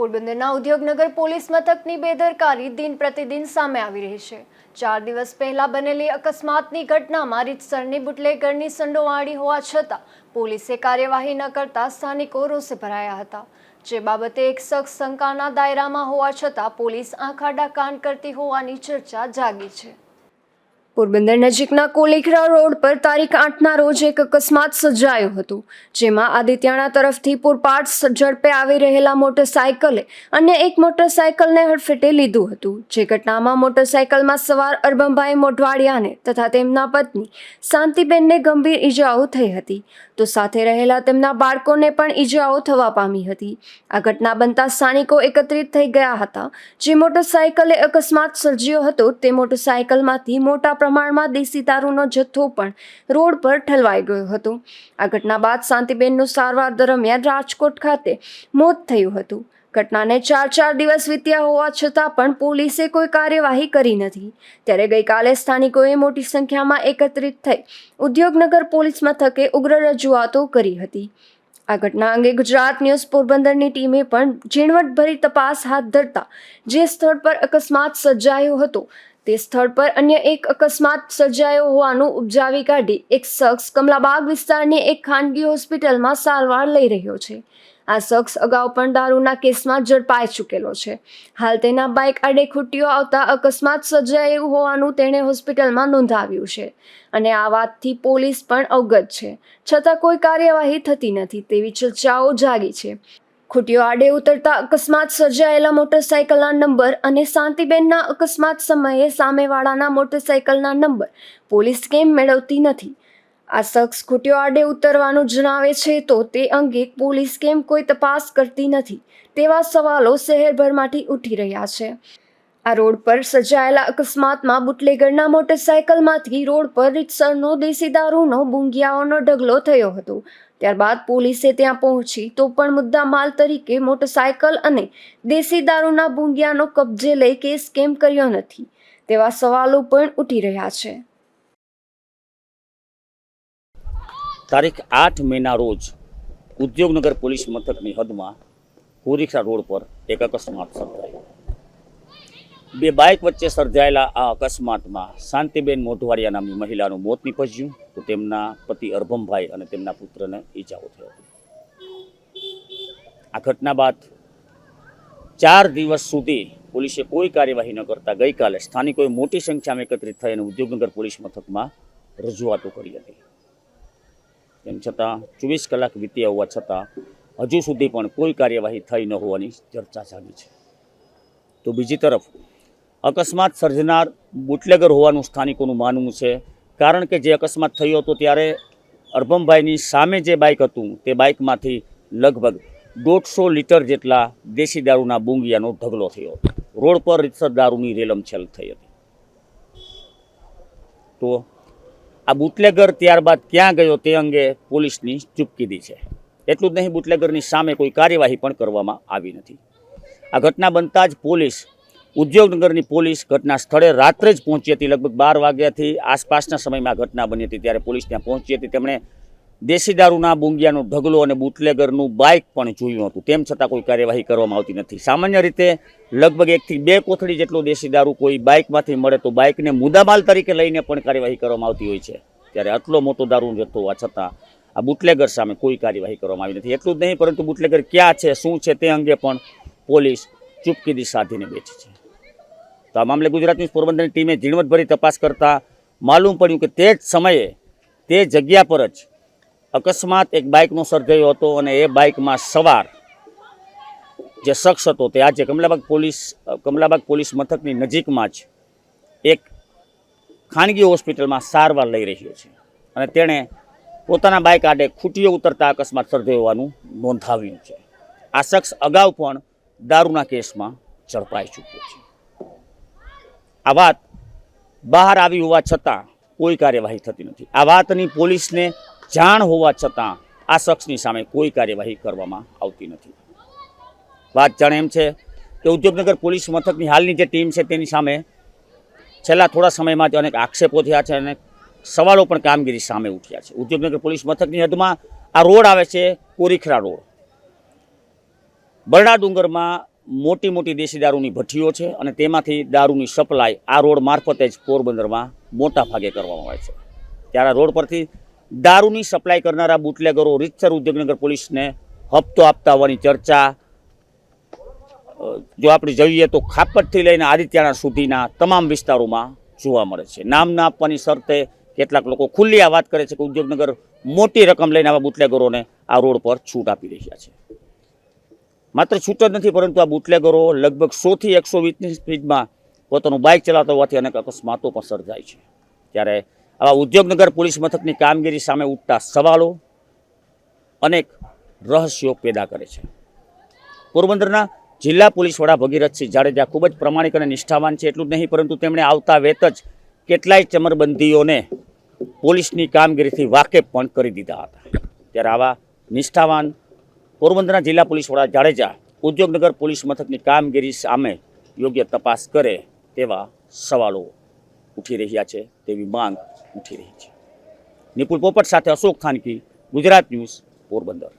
પોરબંદરના ઉદ્યોગનગર પોલીસ મથકની બેદરકારી દિન પ્રતિદિન સામે આવી રહી છે. ચાર દિવસ પહેલા બનેલી અકસ્માતની ઘટનામાં રીતસરની બુટલેગરની સંડોવાળી હોવા છતાં પોલીસે કાર્યવાહી ન કરતા સ્થાનિકો રોષે ભરાયા હતા. જે બાબતે એક શખ્સ શંકાના દાયરામાં હોવા છતાં પોલીસ આંખાડા કાન કરતી હોવાની ચર્ચા જાગી છે. પોરબંદર નજીકના કોલેખરા રોડ પર તારીખ આઠના રોજ એક અકસ્માત સર્જાયો હતો, જેમાં આદિત્યાણા તરફથી પૂરપાટ ઝડપે આવી રહેલા મોટરસાયકલે અન્ય એક મોટરસાયકલને હડફેટે લીધું હતું. જે ઘટનામાં મોટરસાયકલમાં સવાર અરબમભાઈ મોઢવાડિયાને તથા તેમના પત્ની શાંતિબેનને ગંભીર ઈજાઓ થઈ હતી. તો સાથે રહેલા તેમના બાળકોને પણ ઈજાઓ થવા પામી હતી. આ ઘટના બનતા સ્થાનિકો એકત્રિત થઈ ગયા હતા. જે મોટરસાયકલે અકસ્માત સર્જ્યો હતો, તે મોટરસાયકલમાંથી મોટા પ્રમાણમાં દેશી દારૂનો જથ્થો પણ રોડ પર ઠલવાઈ ગયો હતો. આ ઘટના બાદ શાંતિબેનનું સારવાર દરમિયાન રાજકોટ ખાતે મોત થયું હતું. ઘટનાને ચાર ચાર દિવસ વીત્યા હોવા છતાં પણ પોલીસે કોઈ કાર્યવાહી કરી નથી. ત્યારે ગઈકાલે સ્થાનિકોએ મોટી સંખ્યામાં એકત્રિત થઈ ઉદ્યોગનગર પોલીસ મથકે ઉગ્ર રજૂઆતો કરી હતી. આ ઘટના અંગે ગુજરાત ન્યૂઝ પોરબંદરની ટીમે પણ ઝીણવટભરી તપાસ હાથ ધરતા જે સ્થળ પર અકસ્માત સર્જાયો હતો, તે સ્થળ પર અન્ય એક અકસ્માત સર્જાયો હોવાનું ઉપજાવી કાઢી એક શખ્સ કમલાબાગ વિસ્તારની એક ખાનગી હોસ્પિટલમાં સારવાર લઈ રહ્યો છે. આ શખ્સ અગાઉ પણ દારૂના કેસમાં ઝડપાઈ ચૂકેલો છે. હાલ તેના બાઇક આડે ખૂટ્યો આવતા અકસ્માત સર્જાયું હોવાનું તેણે હોસ્પિટલમાં નોંધાવ્યું છે. અને આ વાતથી પોલીસ પણ અવગત છે. છતાં કોઈ કાર્યવાહી થતી નથી તેવી ચર્ચાઓ જાગી છે. ખૂટીઓ આડે ઉતરતા અકસ્માત સર્જાયેલા મોટરસાયકલના નંબર અને શાંતિબેનના અકસ્માત સમયે સામેવાળાના મોટરસાયકલના નંબર પોલીસ કેમ મેળવતી નથી? આ શખ્સ ખૂટ્યો આડે ઉતરવાનું જણાવે છે તો તે અંગે પોલીસ કેમ કોઈ તપાસ કરતી નથી તેવા સવાલો શહેરભરમાંથી ઉઠી રહ્યા છે. આ રોડ પર સજાયેલા અકસ્માતમાં બુટલેગરના મોટરસાયકલમાંથી રોડ પર રીતસરનો દેશી દારૂનો બુંગિયાઓનો ઢગલો થયો હતો. ત્યારબાદ પોલીસે ત્યાં પહોંચી તો પણ મુદ્દા માલ તરીકે મોટરસાયકલ અને દેશી દારૂના બુંગિયાનો કબજે લઈ કેસ કેમ કર્યો નથી તેવા સવાલો પણ ઉઠી રહ્યા છે. તારીખ આઠ મેના રોજ ઉદ્યોગનગર પોલીસ મથકની હદમાં કોરીક્ષા રોડ પર એક અકસ્માત સર્જાયો. બે બાઇક વચ્ચે સર્જાયેલા આ અકસ્માતમાં શાંતિબેન મોઢવાડિયા નામની મહિલાનું મોત નીપજ્યું. તો તેમના પતિ અર્ભમભાઈ અને તેમના પુત્રને ઈજાઓ થઈ હતી. આ ઘટના બાદ ચાર દિવસ સુધી પોલીસે કોઈ કાર્યવાહી ન કરતા ગઈકાલે સ્થાનિકોએ મોટી સંખ્યામાં એકત્રિત થઈ અને ઉદ્યોગનગર પોલીસ મથકમાં રજૂઆતો કરી હતી. તેમ છતાં ચોવીસ કલાક વીતી હોવા છતાં હજુ સુધી પણ કોઈ કાર્યવાહી થઈ ન હોવાની ચર્ચા ચાલી છે. તો બીજી તરફ, અકસ્માત સર્જનાર બુટલેગર હોવાનું સ્થાનિકોનું માનવું છે. કારણ કે જે અકસ્માત થયો હતો ત્યારે અરબમભાઈની સામે જે બાઇક હતું, તે બાઇકમાંથી લગભગ દોઢસો લીટર જેટલા દેશી દારૂના બુંગિયાનો ઢગલો થયો. હતો રોડ પર રીતસર દારૂની રેલમછેલ થઈ હતી. તો આ બુટલેગર ત્યારબાદ ક્યાં ગયો તે અંગે પોલીસની ચૂપકીદી છે. એટલું જ નહીં, બુટલેગરની સામે કોઈ કાર્યવાહી પણ કરવામાં આવી નથી. આ ઘટના બનતા જ પોલીસ, ઉદ્યોગનગરની પોલીસ ઘટના સ્થળે રાત્રે જ પહોંચી હતી. લગભગ બાર વાગ્યાથી આસપાસના સમયમાં ઘટના બની હતી. ત્યારે પોલીસ ત્યાં પહોંચી હતી. તેમણે દેશી દારૂના બુંગિયાનો ઢગલો અને બુટલેગરનું બાઇક પણ જોયું હતું. તેમ છતાં કોઈ કાર્યવાહી કરવામાં આવતી નથી. સામાન્ય રીતે લગભગ એકથી બે કોથળી જેટલો દેશી દારૂ કોઈ બાઇકમાંથી મળે તો બાઇકને મુદ્દામાલ તરીકે લઈને પણ કાર્યવાહી કરવામાં આવતી હોય છે. ત્યારે આટલો મોટો દારૂ જથ્થો હોવા છતાં આ બુટલેગર સામે કોઈ કાર્યવાહી કરવામાં આવી નથી. એટલું જ નહીં, પરંતુ બુટલેગર ક્યાં છે, શું છે તે અંગે પણ પોલીસ ચૂપકીદી સાધીને બેઠી છે. તો આ મામલે ગુજરાત ન્યૂઝ પોરબંદરની ટીમે ઝીણવટભરી તપાસ કરતાં માલુમ પડ્યું કે તે જ સમયે તે જગ્યા પર જ અકસ્માત એક બાઇકનો સર્જાયો હતો અને એ બાઇકમાં સવાર જે શખ્સ હતો તે આજે કમલાબાગ પોલીસ કમલાબાગ પોલીસ મથકની નજીકમાં જ એક ખાનગી હોસ્પિટલમાં સારવાર લઈ રહ્યો છે. અને તેણે પોતાના બાઇક આડે ખૂટીઓ ઉતરતા અકસ્માત સર્જાયો હોવાનું નોંધાવ્યું છે. આ શખ્સ અગાઉ પણ દારૂના કેસમાં ઝડપાઈ ચૂક્યો છે. આ વાત બહાર આવી હોવા છતાં કોઈ કાર્યવાહી થતી નથી. આ વાતની પોલીસને જાણ હોવા છતાં આ શખ્સની સામે કોઈ કાર્યવાહી કરવામાં આવતી નથી. વાત જાણે એમ છે કે ઉદ્યોગનગર પોલીસ મથકની હાલની જે ટીમ છે તેની સામે છેલ્લા થોડા સમયમાં જ અનેક આક્ષેપો થયા છે અને સવાલો પણ કામગીરી સામે ઉઠ્યા છે. ઉદ્યોગનગર પોલીસ મથકની હદમાં આ રોડ આવે છે કોરીખરા રોડ. બરડા ડુંગરમાં મોટી મોટી દેશી દારૂની ભઠ્ઠીઓ છે અને તેમાંથી દારૂની સપ્લાય આ રોડ મારફતે જ પોરબંદરમાં મોટા ભાગે કરવામાં આવે છે. ત્યારે આ રોડ પરથી દારૂની સપ્લાય કરનારા બુટલેગરો રીતસર ઉદ્યોગનગર પોલીસને હપ્તો આપતા હોવાની ચર્ચા. જો આપણે જોઈએ તો ખાપટથી લઈને આદિત્યના સુધીના તમામ વિસ્તારોમાં જોવા મળે છે. નામ ના આપવાની શરતે કેટલાક લોકો ખુલ્લી આ વાત કરે છે કે ઉદ્યોગનગર મોટી રકમ લઈને આવા બુટલેગરોને આ રોડ પર છૂટ આપી રહ્યા છે. માત્ર છૂટ જ નથી, પરંતુ આ બુટલેગરો લગભગ સોથી એકસો વીસની સ્પીડમાં પોતાનું બાઇક ચલાવતા હોવાથી અનેક અકસ્માતો પણ સર્જાય છે. ત્યારે આવા ઉદ્યોગનગર પોલીસ મથકની કામગીરી સામે ઉઠતા સવાલો અનેક રહસ્યો પેદા કરે છે. પોરબંદરના જિલ્લા પોલીસ વડા ભગીરથસિંહ જાડેજા ખૂબ જ પ્રમાણિક અને નિષ્ઠાવાન છે, એટલું જ નહીં, પરંતુ તેમણે આવતા વેત જ કેટલાય ચમરબંધીઓને પોલીસની કામગીરીથી વાકેફ પણ કરી દીધા હતા. ત્યારે આવા નિષ્ઠાવાન પોરબંદરના જિલ્લા પોલીસ વડા જાડેજા ઉદ્યોગનગર પોલીસ મથકની કામગીરી સામે યોગ્ય તપાસ કરે તેવા સવાલો ઉઠી રહ્યા છે તેવી માંગ ઉઠી રહી છે. નિપુલ પોપટ સાથે અશોક થાનકી, ગુજરાત ન્યૂઝ પોરબંદર.